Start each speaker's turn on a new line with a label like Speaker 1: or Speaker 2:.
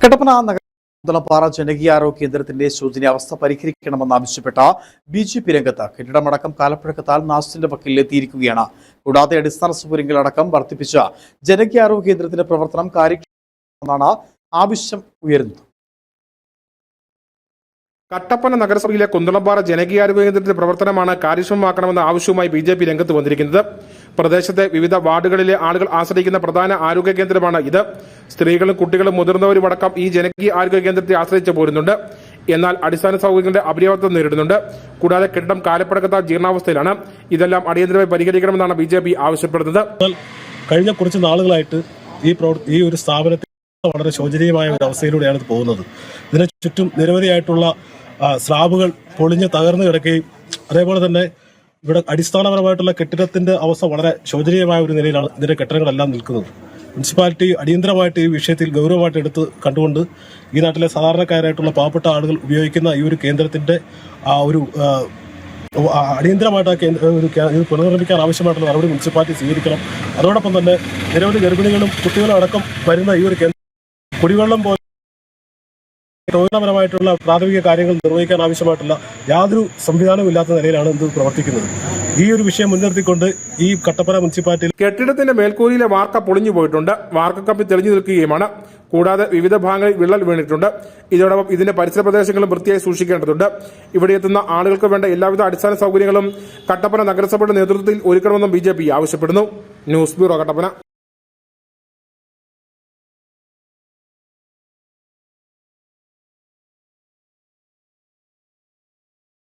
Speaker 1: കട്ടപ്പന നഗരപാറ ജനകീയ ആരോഗ്യ കേന്ദ്രത്തിന്റെ ശോചനീയാവസ്ഥ പരിഹരിക്കണമെന്ന് ആവശ്യപ്പെട്ട ബി ജെ പി രംഗത്ത് കെട്ടിടമടക്കം കാലപ്പഴക്കത്താൽ നാശത്തിന്റെ പക്കലിലെത്തിയിരിക്കുകയാണ് കൂടാതെ അടിസ്ഥാന സൗകര്യങ്ങളടക്കം വർദ്ധിപ്പിച്ച ജനകീയ ആരോഗ്യ കേന്ദ്രത്തിന്റെ പ്രവർത്തനം കാര്യക്ഷമമെന്നാണ് ആവശ്യം ഉയരുന്നത്.
Speaker 2: കട്ടപ്പന നഗരസഭയിലെ കുന്തളംപാറ ജനകീയാരോഗ്യ കേന്ദ്രത്തിന്റെ പ്രവർത്തനമാണ് കാര്യക്ഷമമാക്കണമെന്ന ആവശ്യവുമായി ബി ജെ പി രംഗത്ത് വന്നിരിക്കുന്നത്. പ്രദേശത്തെ വിവിധ വാർഡുകളിലെ ആളുകൾ ആശ്രയിക്കുന്ന പ്രധാന ആരോഗ്യ കേന്ദ്രമാണ് ഇത്. സ്ത്രീകളും കുട്ടികളും മുതിർന്നവരും അടക്കം ഈ ജനകീയ ആരോഗ്യ കേന്ദ്രത്തെ ആശ്രയിച്ചു പോരുന്നുണ്ട്. എന്നാൽ അടിസ്ഥാന സൗകര്യങ്ങളുടെ അപര്യാപ്തം നേരിടുന്നുണ്ട്. കൂടാതെ കെട്ടിടം കാലപ്പഴക്കത്താൽ ജീർണാവസ്ഥയിലാണ്. ഇതെല്ലാം അടിയന്തരമായി പരിഹരിക്കണമെന്നാണ് ബി ജെ പി ആവശ്യപ്പെടുന്നത്.
Speaker 3: കഴിഞ്ഞ കുറച്ച് നാളുകളായിട്ട് ഈ പ്രവൃത്തി ഈ ഒരു സ്ഥാപനത്തിൽ വളരെ ശോചനീയമായ ഒരു അവസ്ഥയിലൂടെയാണ് ഇത് പോകുന്നത്. ഇതിന് ചുറ്റും നിരവധിയായിട്ടുള്ള സ്ലാബുകൾ പൊളിഞ്ഞ് തകർന്നു കിടക്കുകയും അതേപോലെ തന്നെ ഇവിടെ അടിസ്ഥാനപരമായിട്ടുള്ള കെട്ടിടത്തിന്റെ അവസ്ഥ വളരെ ശോചനീയമായ ഒരു നിലയിലാണ് ഇതിന്റെ കെട്ടിടങ്ങളെല്ലാം നിൽക്കുന്നത്. മുനിസിപ്പാലിറ്റി അടിയന്തരമായിട്ട് ഈ വിഷയത്തിൽ ഗൗരവമായിട്ട് എടുത്ത് കണ്ടുകൊണ്ട് ഈ നാട്ടിലെ സാധാരണക്കാരായിട്ടുള്ള പാവപ്പെട്ട ആളുകൾ ഉപയോഗിക്കുന്ന ഈ ഒരു കേന്ദ്രത്തിന്റെ ആ ഒരു അടിയന്തരമായിട്ട് കേന്ദ്ര ഒരു പുനർനിർമ്മിക്കാൻ ആവശ്യമായിട്ടുള്ള നടപടി മുനിസിപ്പാലിറ്റി സ്വീകരിക്കണം. അതോടൊപ്പം തന്നെ നിരവധി ഗർഭിണികളും കുട്ടികളും അടക്കം വരുന്ന ഈ ഒരു കേന്ദ്രം കുടിവെള്ളം പോലെ പ്രാഥമിക കാര്യങ്ങൾ നിർവഹിക്കാൻ ആവശ്യമായിട്ടുള്ള യാതൊരു സംവിധാനവും ഇല്ലാത്ത നിലയിലാണ് ഇത് പ്രവർത്തിക്കുന്നത്. ഈ ഒരു വിഷയം മുൻനിർത്തിക്കൊണ്ട് ഈ കട്ടപ്പന മുനിസിപ്പാലിറ്റി
Speaker 2: കെട്ടിടത്തിന്റെ മേൽക്കൂരിയിലെ വാർക്ക പൊളിഞ്ഞു പോയിട്ടുണ്ട്. വാർക്ക കമ്പി തെളിഞ്ഞു നിൽക്കുകയുമാണ്. കൂടാതെ വിവിധ ഭാഗങ്ങളിൽ വിള്ളൽ വീണിട്ടുണ്ട്. ഇതോടൊപ്പം ഇതിന്റെ പരിസര പ്രദേശങ്ങളും വൃത്തിയായി സൂക്ഷിക്കേണ്ടതുണ്ട്. ഇവിടെ എത്തുന്ന ആളുകൾക്ക് വേണ്ട എല്ലാവിധ അടിസ്ഥാന സൗകര്യങ്ങളും കട്ടപ്പന നഗരസഭയുടെ നേതൃത്വത്തിൽ ഒരുക്കണമെന്നും ബി ആവശ്യപ്പെടുന്നു. News bureau Kattappana.